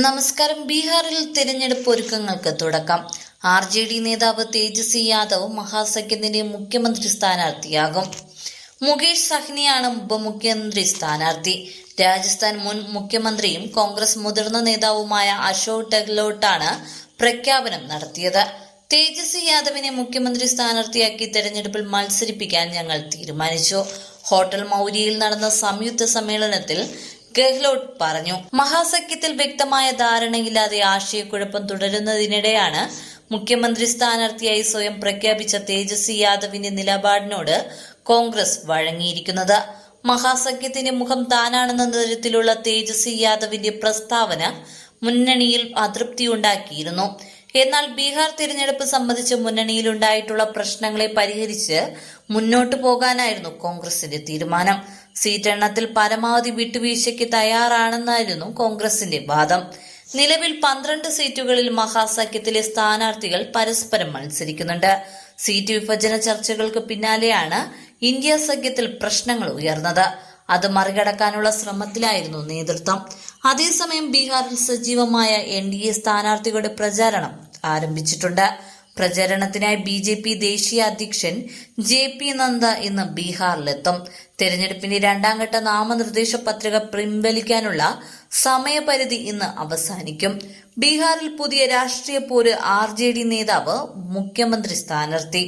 നമസ്കാരം. ബീഹാറിൽ തിരഞ്ഞെടുപ്പ് ഒരുക്കങ്ങൾക്ക് തുടക്കം. ആർ ജെ ഡി നേതാവ് തേജസ്വി യാദവ് മഹാസഖ്യത്തിന്റെ മുഖ്യമന്ത്രി സ്ഥാനാർത്ഥിയാകും. മുകേഷ് സഹ്നിയാണ് ഉപമുഖ്യമന്ത്രി സ്ഥാനാർത്ഥി. രാജസ്ഥാൻ മുൻ മുഖ്യമന്ത്രിയും കോൺഗ്രസ് മുതിർന്ന നേതാവുമായ അശോക് ഗെഹ്ലോട്ടാണ് പ്രഖ്യാപനം നടത്തിയത്. തേജസ്വി യാദവിനെ മുഖ്യമന്ത്രി സ്ഥാനാർത്ഥിയാക്കി തെരഞ്ഞെടുപ്പിൽ മത്സരിപ്പിക്കാൻ ഞങ്ങൾ തീരുമാനിച്ചു. ഹോട്ടൽ മൗര്യയിൽ നടന്ന സംയുക്ത സമ്മേളനത്തിൽ ഗെഹ്ലോട്ട് പറഞ്ഞു. മഹാസഖ്യത്തിൽ വ്യക്തമായ ധാരണയില്ലാതെ ആശയക്കുഴപ്പം തുടരുന്നതിനിടെയാണ് മുഖ്യമന്ത്രി സ്ഥാനാർത്ഥിയായി സ്വയം പ്രഖ്യാപിച്ച തേജസ്വി യാദവിന്റെ നിലപാടിനോട് കോൺഗ്രസ് വഴങ്ങിയിരിക്കുന്നത്. മഹാസഖ്യത്തിന്റെ മുഖം താനാണെന്ന തരത്തിലുള്ള തേജസ്വി യാദവിന്റെ പ്രസ്താവന മുന്നണിയിൽ അതൃപ്തിയുണ്ടാക്കിയിരുന്നു. എന്നാൽ ബീഹാർ തിരഞ്ഞെടുപ്പ് സംബന്ധിച്ച് മുന്നണിയിലുണ്ടായിട്ടുള്ള പ്രശ്നങ്ങളെ പരിഹരിച്ച് മുന്നോട്ടു പോകാനായിരുന്നു കോൺഗ്രസിന്റെ തീരുമാനം. സീറ്റ് എണ്ണത്തിൽ പരമാവധി വിട്ടുവീഴ്ചയ്ക്ക് തയ്യാറാണെന്നായിരുന്നു കോൺഗ്രസിന്റെ വാദം. നിലവിൽ പന്ത്രണ്ട് സീറ്റുകളിൽ മഹാസഖ്യത്തിലെ സ്ഥാനാർത്ഥികൾ പരസ്പരം മത്സരിക്കുന്നുണ്ട്. സീറ്റ് വിഭജന ചർച്ചകൾക്ക് പിന്നാലെയാണ് ഇന്ത്യ സഖ്യത്തിൽ പ്രശ്നങ്ങൾ ഉയർന്നത്. അത് മറികടക്കാനുള്ള ശ്രമത്തിലായിരുന്നു നേതൃത്വം. അതേസമയം ബീഹാറിൽ സജീവമായ എൻ ഡി എ സ്ഥാനാർത്ഥികളുടെ പ്രചാരണം ആരംഭിച്ചിട്ടുണ്ട്. പ്രചരണത്തിനായി ബി ജെ പി ദേശീയ അധ്യക്ഷൻ ജെ പി നന്ദ ഇന്ന് ബീഹാറിലെത്തും. തെരഞ്ഞെടുപ്പിന്റെ രണ്ടാം ഘട്ട നാമനിർദ്ദേശ പത്രിക പിൻവലിക്കാനുള്ള സമയപരിധി ഇന്ന് അവസാനിക്കും. ബീഹാറിൽ പുതിയ രാഷ്ട്രീയ പോര് ആർ നേതാവ് മുഖ്യമന്ത്രി സ്ഥാനാർത്ഥി.